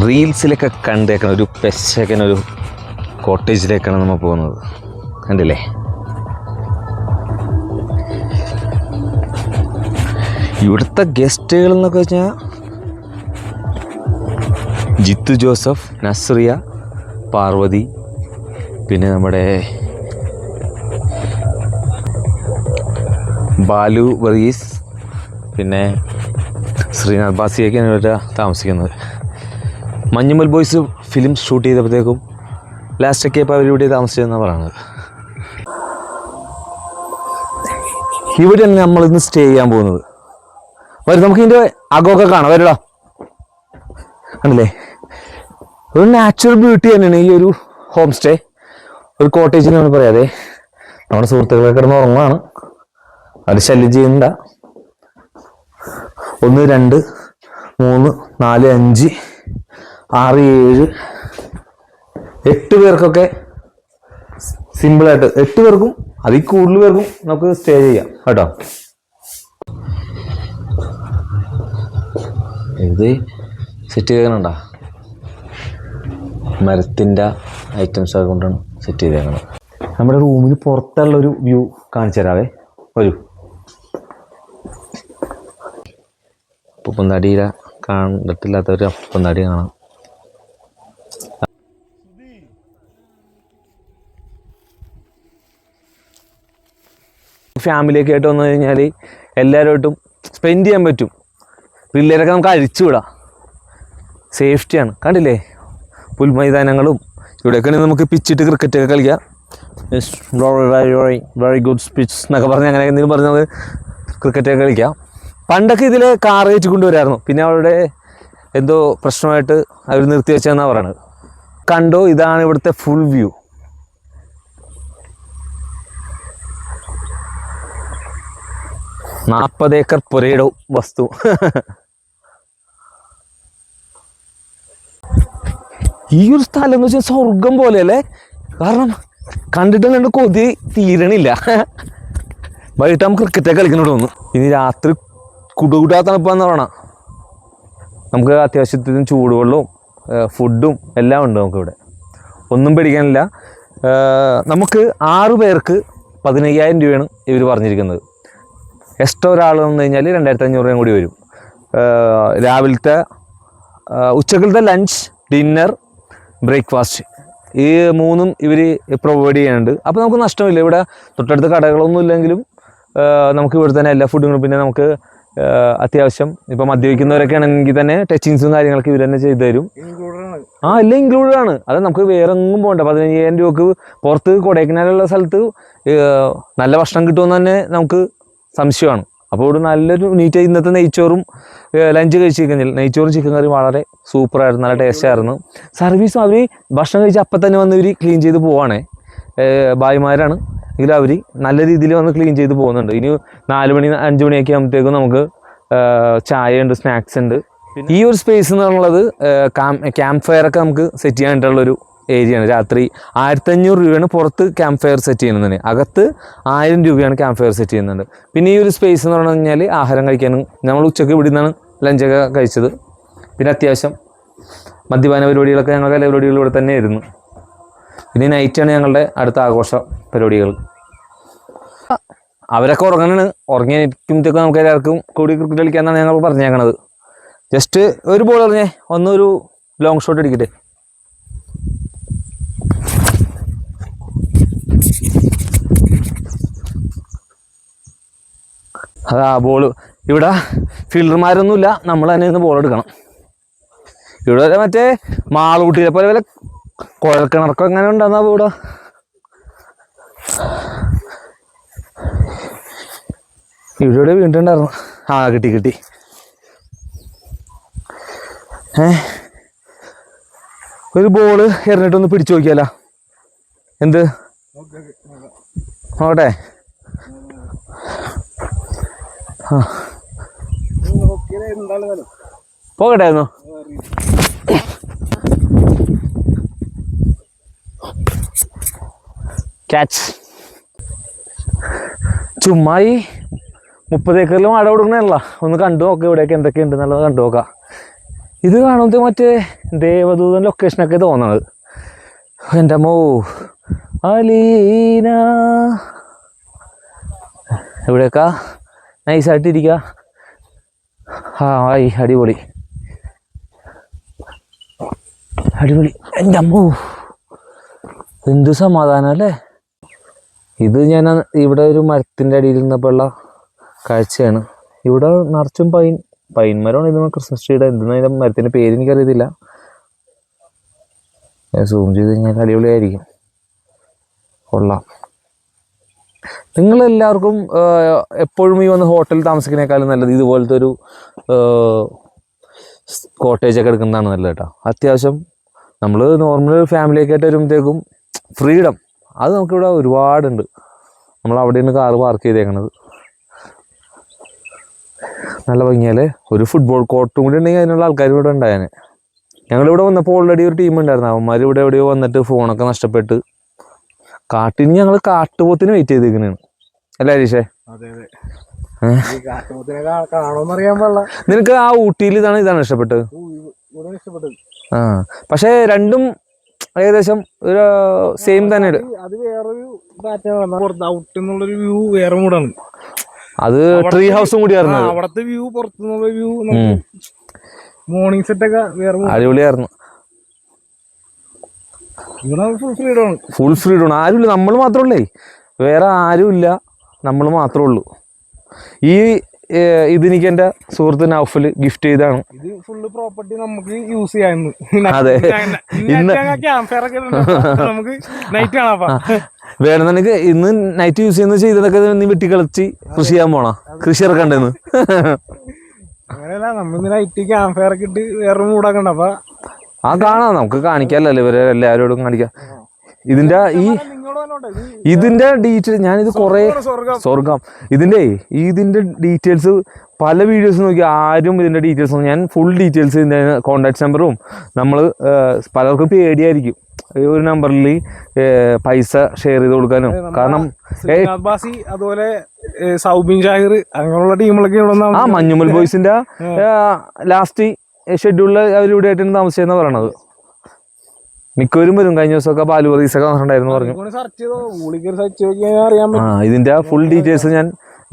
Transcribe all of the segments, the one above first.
റീൽസിലൊക്കെ കണ്ടേക്കണ ഒരു പെശകൻ ഒരു കോട്ടേജിലേക്കാണ് നമ്മൾ പോകുന്നത്. കണ്ടില്ലേ? ഇവിടുത്തെ ഗസ്റ്റുകൾ എന്നൊക്കെ വെച്ചാൽ ജിത്തു ജോസഫ് നസ്രിയ പാർവതി പിന്നെ നമ്മുടെ ബാലു വർഗീസ് പിന്നെ ശ്രീനാഥ് ബാസിയൊക്കെയാണ് ഇവിടെ താമസിക്കുന്നത്. മഞ്ഞുമൽ ബോയ്സ് ഫിലിം ഷൂട്ട് ചെയ്തപ്പോഴത്തേക്കും ലാസ്റ്റൊക്കെ ഇപ്പോൾ അവരിവിടെ താമസിച്ചതെന്നാണ് പറയുന്നത് ഇവിടെയാണ് നമ്മളിന്ന് സ്റ്റേ ചെയ്യാൻ പോകുന്നത്. വരും നമുക്ക് ഇതിന്റെ അകമൊക്കെ കാണാം. വരടാ. കണ്ടില്ലേ? ഒരു നാച്ചുറൽ ബ്യൂട്ടി തന്നെയാണ് ഈ ഒരു ഹോം സ്റ്റേ ഒരു കോട്ടേജ് നമ്മൾ പറയാതെ നമ്മുടെ സുഹൃത്തുക്കളെ കിടന്ന് ഉറങ്ങുകയാണ് അത് ശല്യം ചെയ്യുന്നുണ്ട ഒന്ന് രണ്ട് മൂന്ന് നാല് അഞ്ച് ആറ് ഏഴ് എട്ട് പേർക്കൊക്കെ സിമ്പിളായിട്ട് എട്ട് പേർക്കും അതിൽ കൂടുതൽ പേർക്കും നമുക്ക് സ്റ്റേ ചെയ്യാം കേട്ടോ. ഇത് സെറ്റ് ചെയ്യാനുണ്ടോ മരത്തിന്റെ ഐറ്റംസ് കൊണ്ടാണ് സെറ്റ് ചെയ്തേക്കുന്നത് നമ്മുടെ റൂമിന് പുറത്തുള്ള ഒരു വ്യൂ കാണിച്ചു തരാവേ. വരൂ. ഉപ്പുപ്പന്താടിയില കണ്ടിട്ടില്ലാത്തവർ ഉപ്പുപ്പന്താടി കാണാം. ഫാമിലിയൊക്കെ ആയിട്ട് വന്നു കഴിഞ്ഞാൽ എല്ലാവരുമായിട്ടും സ്പെൻഡ് ചെയ്യാൻ പറ്റും. പിള്ളേരൊക്കെ നമുക്ക് അഴിച്ചുവിടാം സേഫ്റ്റിയാണ് കണ്ടില്ലേ? പുൽമൈതാനങ്ങളും ഇവിടെയൊക്കെ നമുക്ക് പിച്ചിട്ട് ക്രിക്കറ്റൊക്കെ കളിക്കാം. വെരി ഗുഡ് സ്പിച്ച് എന്നൊക്കെ പറഞ്ഞ് അങ്ങനെ എന്തെങ്കിലും പറഞ്ഞാൽ ക്രിക്കറ്റ് ഒക്കെ കളിക്കാം. പണ്ടൊക്കെ ഇതിൽ കാർ കയറ്റി കൊണ്ടുവരായിരുന്നു. പിന്നെ അവരുടെ എന്തോ പ്രശ്നമായിട്ട് അവർ നിർത്തി വെച്ചതെന്നാണ് പറയണത്. കണ്ടോ? ഇതാണ് ഇവിടുത്തെ ഫുൾ വ്യൂ നാൽപ്പത് ഏക്കർ പുരയുടെ വസ്തു. ഈ ഒരു സ്ഥലം എന്ന് വെച്ചാൽ സ്വർഗം പോലെയല്ലേ? കാരണം കണ്ടിട്ട് കണ്ട് കൊതി തീരണില്ല. വൈകിട്ട് നമുക്ക് ക്രിക്കറ്റൊക്കെ കളിക്കണോട് തോന്നുന്നു. ഇനി രാത്രി കുടുകൂടാ തണുപ്പാന്ന് പറയണം. നമുക്ക് അത്യാവശ്യത്തിന് ചൂടുവെള്ളവും ഫുഡും എല്ലാം ഉണ്ട് നമുക്കിവിടെ. ഒന്നും പേടിക്കാനില്ല. നമുക്ക് ആറു പേർക്ക് പതിനയ്യായിരം രൂപയാണ് ഇവർ പറഞ്ഞിരിക്കുന്നത്. എക്സ്ട്രാ ഒരാൾ വന്നു കഴിഞ്ഞാൽ രണ്ടായിരത്തി അഞ്ഞൂറ് രൂപയും കൂടി വരും. രാവിലത്തെ ഉച്ചക്കലത്തെ ലഞ്ച് ഡിന്നർ ബ്രേക്ക്ഫാസ്റ്റ് ഈ മൂന്നും ഇവർ പ്രൊവൈഡ് ചെയ്യുന്നുണ്ട്. അപ്പോൾ നമുക്ക് നഷ്ടമില്ല. ഇവിടെ തൊട്ടടുത്ത് കടകളൊന്നും ഇല്ലെങ്കിലും നമുക്ക് ഇവിടെ തന്നെ എല്ലാ ഫുഡുകളും പിന്നെ നമുക്ക് അത്യാവശ്യം ഇപ്പം മദ്യപിക്കുന്നവരൊക്കെ ആണെങ്കിൽ തന്നെ ടച്ചിങ്സും കാര്യങ്ങളൊക്കെ ഇവർ തന്നെ ചെയ്തു തരും. ആ എല്ലാം ഇൻക്ലൂഡഡ് ആണ്. അത് നമുക്ക് വേറെ എങ്ങും പോകണ്ട. പതിനയ്യായിരം രൂപക്ക് പുറത്ത് കൊടൈക്കനാലുള്ള സ്ഥലത്ത് നല്ല ഭക്ഷണം കിട്ടുമെന്ന് തന്നെ നമുക്ക് സംശയമാണ്. അപ്പോൾ ഇവിടെ നല്ലൊരു നീറ്റ് ഇന്നത്തെ നെയ്ച്ചോറും ലഞ്ച് കഴിച്ച് കഴിഞ്ഞാൽ നെയ്ച്ചോറും ചിക്കൻ കറിയും വളരെ സൂപ്പറായിരുന്നു നല്ല ടേസ്റ്റായിരുന്നു സർവീസും അവർ ഭക്ഷണം കഴിച്ച് അപ്പം തന്നെ വന്ന് ഇവർ ക്ലീൻ ചെയ്ത് പോവാണേ. ഭായിമാരാണ്. എങ്കിലും അവർ നല്ല രീതിയിൽ വന്ന് ക്ലീൻ ചെയ്ത് പോകുന്നുണ്ട്. ഇനി നാല് മണി അഞ്ച് മണിയൊക്കെ ആകുമ്പോഴത്തേക്കും നമുക്ക് ചായ ഉണ്ട് സ്നാക്സ് ഉണ്ട്. ഈ ഒരു സ്പേസ് എന്ന് പറയുന്നത് ക്യാമ്പ് ഫയർ ഒക്കെ നമുക്ക് സെറ്റ് ചെയ്യാനായിട്ടുള്ളൊരു ഏരിയയാണ്. രാത്രി ആയിരത്തഞ്ഞൂറ് രൂപയാണ് പുറത്ത് ക്യാമ്പ് ഫയർ സെറ്റ് ചെയ്യുന്നതിന്. അകത്ത് ആയിരം രൂപയാണ് ക്യാമ്പ് ഫയർ സെറ്റ് ചെയ്യുന്നുണ്ട് പിന്നെ ഈ ഒരു സ്പേസ് എന്ന് പറഞ്ഞു കഴിഞ്ഞാൽ ആഹാരം കഴിക്കാനും നമ്മൾ ഉച്ചയ്ക്ക് ഇവിടെ നിന്നാണ് ലഞ്ചൊക്കെ കഴിച്ചത്. പിന്നെ അത്യാവശ്യം മദ്യപാന പരിപാടികളൊക്കെ ഞങ്ങളുടെ എല്ലാ പരിപാടികളും ഇവിടെ തന്നെ ആയിരുന്നു. പിന്നെ നൈറ്റാണ് ഞങ്ങളുടെ അടുത്ത ആഘോഷ പരിപാടികൾ. അവരൊക്കെ ഉറങ്ങണാണ് ഉറങ്ങി എനിക്കുമ്പോഴത്തേക്കും നമുക്ക് എല്ലാവർക്കും കൂടി ക്രിക്കറ്റ് കളിക്കാന്നാണ് ഞങ്ങൾ പറഞ്ഞേക്കണത്. ജസ്റ്റ് ഒരു ബോൾ എറിഞ്ഞേ ഒന്നൊരു ലോങ് ഷോട്ട് അടിക്കട്ടെ. അതാ ബോൾ ഇവിടെ ഫീൽഡർമാരൊന്നുമില്ല നമ്മൾ തന്നെ ഇന്ന് ബോൾ എടുക്കണം. ഇവിടെ വരെ മറ്റേ മാളൂട്ടിയിലെ പോലെ വല്ല കുഴൽക്കിണർക്കോ എങ്ങനെ ഉണ്ടെന്നാ ഇവിടെ ഇവിടെ വീണ്ടുണ്ടായിരുന്നു ആ കിട്ടി കിട്ടി. ഏ? ഒരു ബോൾ എറിഞ്ഞിട്ടൊന്ന് പിടിച്ചു നോക്കിയാലോ. എന്ത്? നോട്ടെ ആ പോകട്ടായിരുന്നു. ക്യാച്ച് ചുമ്മാ ഈ മുപ്പത് ഏക്കറിൽ മഴ കൊടുക്കണല്ല ഒന്ന് കണ്ടു നോക്കാം ഇവിടെയൊക്കെ എന്തൊക്കെ നല്ലത് കണ്ടു നോക്കാം. ഇത് കാണുന്നത് മറ്റേ ദേവദൂതൻ ലൊക്കേഷനൊക്കെ തോന്നണത് എന്റെ മോ അലീന. എവിടെയൊക്കെ? നൈസായിട്ടിരിക്കുക ആ ആയി അടിപൊളി. അടിപൊളി. എന്റെ അമ്മോ. എന്ത് സമാധാനം അല്ലേ? ഇത് ഞാൻ ഇവിടെ ഒരു മരത്തിന്റെ അടിയിൽ നിന്നപ്പോഴുള്ള കാഴ്ചയാണ്. ഇവിടെ നിറച്ചും പൈൻ പൈൻ മരമാണ് ഇത് ക്രിസ്മസ് ട്രീയുടെ എന്തെന്ന് മരത്തിന്റെ പേര് എനിക്കറിയത്തില്ല. സൂം ചെയ്ത് കഴിഞ്ഞാൽ അടിപൊളിയായിരിക്കും. കൊള്ളാം. നിങ്ങളെല്ലാവർക്കും എപ്പോഴും ഈ വന്ന് ഹോട്ടൽ താമസിക്കുന്നേക്കാളും നല്ലത് ഇതുപോലത്തെ ഒരു കോട്ടേജ് ഒക്കെ എടുക്കുന്നതാണ് നല്ലത് കേട്ടോ അത്യാവശ്യം നമ്മൾ നോർമൽ ഫാമിലിയൊക്കെ ആയിട്ട് വരുമ്പോഴത്തേക്കും ഫ്രീഡം അത് നമുക്കിവിടെ ഒരുപാടുണ്ട്. നമ്മൾ അവിടെയാണ് കാറ് പാർക്ക് ചെയ്തേക്കണത്. നല്ല ഭംഗിയല്ലേ? ഒരു ഫുട്ബോൾ കോർട്ടും കൂടി ഉണ്ടെങ്കിൽ അതിനുള്ള ആൾക്കാർ ഇവിടെ ഉണ്ടായേനെ. ഞങ്ങളിവിടെ വന്നപ്പോൾ ഓൾറെഡി ഒരു ടീം ഉണ്ടായിരുന്നു. അവന്മാർ ഇവിടെ എവിടെയോ വന്നിട്ട് ഫോണൊക്കെ നഷ്ടപ്പെട്ട് കാട്ടിന് ഞങ്ങൾ കാട്ടുപോത്തിന് വെയിറ്റ് ചെയ്തിരിക്കുന്നതാണ് അല്ലേ ഹരീഷേ നിനക്ക് ആ ഊട്ടിയിൽ ഇതാണ് ഇതാണ് ഇഷ്ടപ്പെട്ടത്? ആ പക്ഷെ രണ്ടും ഏകദേശം ഒരു സെയിം തന്നെ അത് വേറൊരു വ്യൂ വേറെ മൂടാണ്. അത് ട്രീ ഹൗസും കൂടി ആയിരുന്നു. വ്യൂ പുറത്തുനിന്നുള്ള വ്യൂ മോർണിംഗ് സെറ്റ് ഒക്കെ വേറെ. അടിപൊളിയായിരുന്നു. ഫുൾ ഫ്രീഡം ആണ്. ഫുൾ ഫ്രീഡം ആരുമില്ല. നമ്മൾ മാത്രമല്ലേ. വേറെ ആരുമില്ല. നമ്മൾ മാത്രമേ ഉള്ളൂ. ഈ ഇതെനിക്ക് എന്റെ സുഹൃത്ത് നൗഫൽ ഗിഫ്റ്റ് ചെയ്താണ് ഇത് ഫുള്ള് പ്രോപ്പർട്ടി നമുക്ക് യൂസ് അതെ. ഇന്ന്. നമുക്ക് നൈറ്റ് വേണമെന്നുണ്ടെങ്കിൽ ഇന്ന് നൈറ്റ് യൂസ് ചെയ്യുന്ന ചെയ്തതൊക്കെ നീ വെട്ടി കളിച്ച് കൃഷി ചെയ്യാൻ പോണോ? കൃഷി ഇറക്കണ്ടെന്ന്. അങ്ങനെയല്ല നമ്മൾ ഇന്ന് നൈറ്റ് ക്യാമ്പ് ഫയർ ഒക്കെ ഇട്ട് വേറെ മൂടാക്കണ്ട അപ്പൊ ആ കാണാം നമുക്ക് കാണിക്കാമല്ലോ ഇവരെ എല്ലാവരോടും കാണിക്കാം ഇതിന്റെ ഈ ഇതിന്റെ ഡീറ്റെയിൽ ഞാനിത് കുറേ സ്വർഗം. ഇതിന്റെ ഇതിന്റെ ഡീറ്റെയിൽസ് പല വീഡിയോസ് നോക്കി ആരും ഇതിന്റെ ഡീറ്റെയിൽസ് ഞാൻ ഫുൾ ഡീറ്റെയിൽസ് ഇതിന്റെ കോണ്ടാക്ട് നമ്പറും നമ്മൾ പലർക്കും പേടിയായിരിക്കും. ഈ ഒരു നമ്പറിൽ പൈസ ഷെയർ ചെയ്ത് കൊടുക്കാനും. കാരണം അബ്ബാസി അതുപോലെ സൗബിൻ ഷാഹിർ അങ്ങനെയുള്ള ടീമുകളൊക്കെ ആ മഞ്ഞുമൽ ബോയ്സിന്റെ ലാസ്റ്റ് ഷെഡ്യൂളിൽ അവരിവിടെ ആയിട്ടാണ് താമസിച്ചതെന്ന് പറയണത്. മിക്കവരും വരും. കഴിഞ്ഞ ദിവസമൊക്കെ പാലു റീസൊക്കെ വന്നിട്ടുണ്ടായിരുന്നു പറഞ്ഞു. ആ ഇതിന്റെ ഫുൾ ഡീറ്റെയിൽസ് ഞാൻ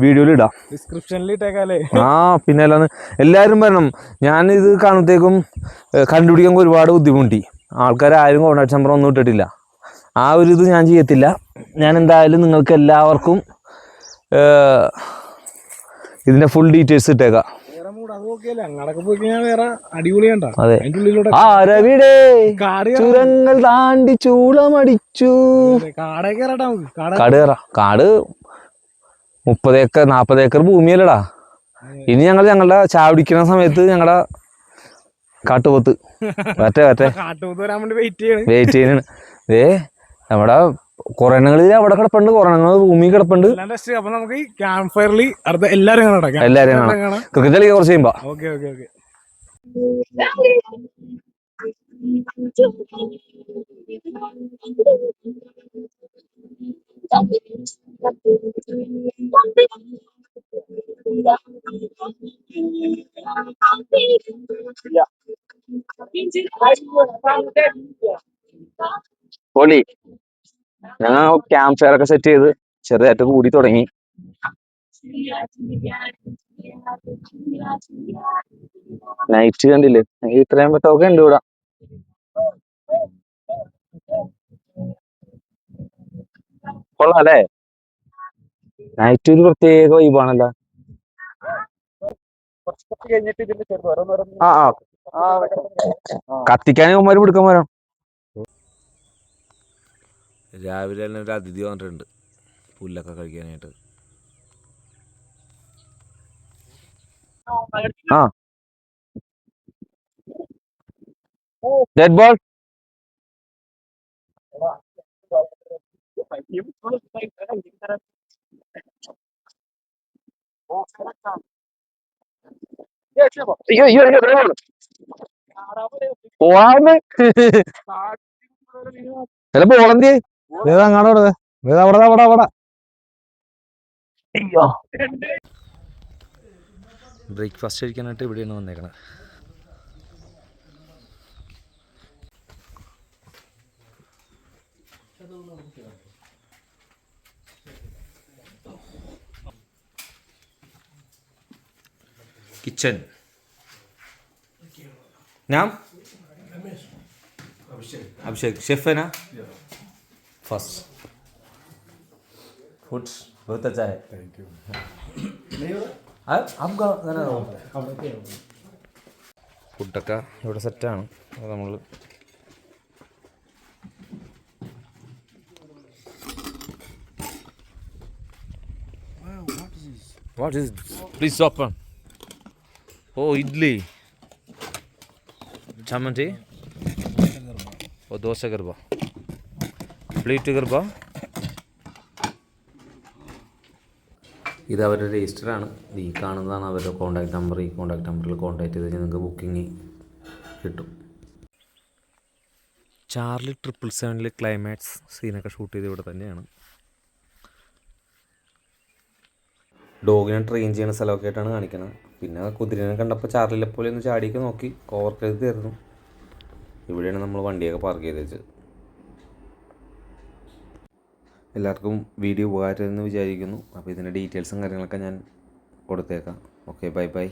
വീഡിയോയിൽ ഇടാം. ഡിസ്ക്രിപ്ഷനിൽ ഇട്ടേക്കാലേ ആ പിന്നെ അല്ലാന്ന് എല്ലാവരും വരണം. ഞാൻ ഇത് കാണുമ്പോഴത്തേക്കും ഏഹ്, കണ്ടുപിടിക്കാൻ ഒരുപാട് ബുദ്ധിമുട്ടി. ആൾക്കാർ ആരും കോൺടാക്ട് നമ്പർ ഒന്നും ഇട്ടിട്ടില്ല. ആ ഒരു ഇത് ഞാൻ ചെയ്യത്തില്ല. ഞാൻ എന്തായാലും നിങ്ങൾക്ക് എല്ലാവർക്കും ഇതിന്റെ ഇതിന്റെ ഫുൾ ഡീറ്റെയിൽസ് ഇട്ടേക്കാം. അത്. ആരവിടെ ചുരങ്ങൾ താണ്ടി ചൂളമടിച്ചു. കാടേ കാട കാട് കയറാ. കാട് മുപ്പത് ഏക്കർ നാപ്പത് ഏക്കർ ഭൂമിയല്ലടാ. ഇനി ഞങ്ങൾ ഞങ്ങളുടെ ചാവടിക്കുന്ന സമയത്ത് ഞങ്ങളുടെ കാട്ടുപോത്ത്. മറ്റേ മറ്റേ വെയിറ്റ് ചെയ്യണം. ഏ നമ്മുടെ കൊറോണകളിൽ അവിടെ കിടപ്പുണ്ട് കൊറോണകൾ ഭൂമി കിടപ്പുണ്ട്. അപ്പൊ നമുക്ക് ഈ ക്യാമ്പ് ഫയറിൽ അടുത്ത എല്ലാരും കാണാം. കാണാം. ക്രിക്കറ്റ് കളി കുറച്ച് കഴിയുമ്പോ. Okay okay okay. പൊളി ഞങ്ങൾ ക്യാമ്പ് ഫയർ ഒക്കെ സെറ്റ് ചെയ്ത് ചെറുതായിട്ട് കൂടി തുടങ്ങി. നൈറ്റ് കണ്ടില്ലേ? ഇത്രയും പെട്ടൊക്കെ ഉണ്ട് ഇവിടെ. കൊള്ളാം അല്ലേ? നൈറ്റ് ഒരു പ്രത്യേക വൈബാണല്ലോ ആ ആ. കത്തിക്കാൻ ഉമ്മാര് പിടുക്കാൻ വരാം രാവിലെ തന്നെ ഒരു അതിഥി വന്നിട്ടുണ്ട്. പുല്ലൊക്കെ കഴിക്കാനായിട്ട്. ആ. ഡെഡ് ബോൾ അയ്യോ അയ്യോ അയ്യോ അയ്യോ. പോവാന്ന്. ചില അയ്യോ. ബ്രേക്ക്ഫാസ്റ്റ് കഴിക്കാനായിട്ട് ഇവിടെയാണ് വന്നേക്കണത് किचन नाम അഭിഷേക്. അഭിഷേക്. ഷെഫ് है फर्स्ट फूड बहुत अच्छा है थैंक यू आपका ഫുഡൊക്കെ ഇവിടെ സെറ്റാണ് അത് നമ്മൾ വാട്ട് ഈസ് പ്ലീസ് ഓപ്പൺ ഓ ഇഡ്ലി ചമ്മന്തി ഓ ദോശ ഗർഭ Plate Garba ഇത് അവരുടെ രജിസ്റ്ററാണ്. ഈ കാണുന്നതാണ് അവരുടെ കോൺടാക്ട് നമ്പർ ഈ കോൺടാക്ട് നമ്പറിൽ കോൺടാക്ട് ചെയ്ത് കഴിഞ്ഞാൽ നിങ്ങൾക്ക് ബുക്കിംഗ് കിട്ടും. ചാർലി ട്രിപ്പിൾ സെവനിൽ ക്ലൈമാക്സ് സീനൊക്കെ ഷൂട്ട് ചെയ്ത് ഇവിടെ തന്നെയാണ്. ഡോഗിനെ ട്രെയിൻ ചെയ്യുന്ന സ്ഥലമൊക്കെ ആയിട്ടാണ് കാണിക്കുന്നത് പിന്നെ കുതിരനെ കണ്ടപ്പോൾ ചാർലിലെ പോലെ ഒന്ന് ചാടിയൊക്കെ നോക്കി. ഓവർക്കരുത് തരുന്നു ഇവിടെയാണ് നമ്മൾ വണ്ടിയൊക്കെ പാർക്ക് ചെയ്ത് വെച്ചത്. എല്ലാവർക്കും വീഡിയോ ഉപകാരമെന്ന് വിചാരിക്കുന്നു. അപ്പോൾ ഇതിന്റെ ഡീറ്റെയിൽസും കാര്യങ്ങളൊക്കെ ഞാൻ കൊടുത്തേക്കാം. Okay bye bye.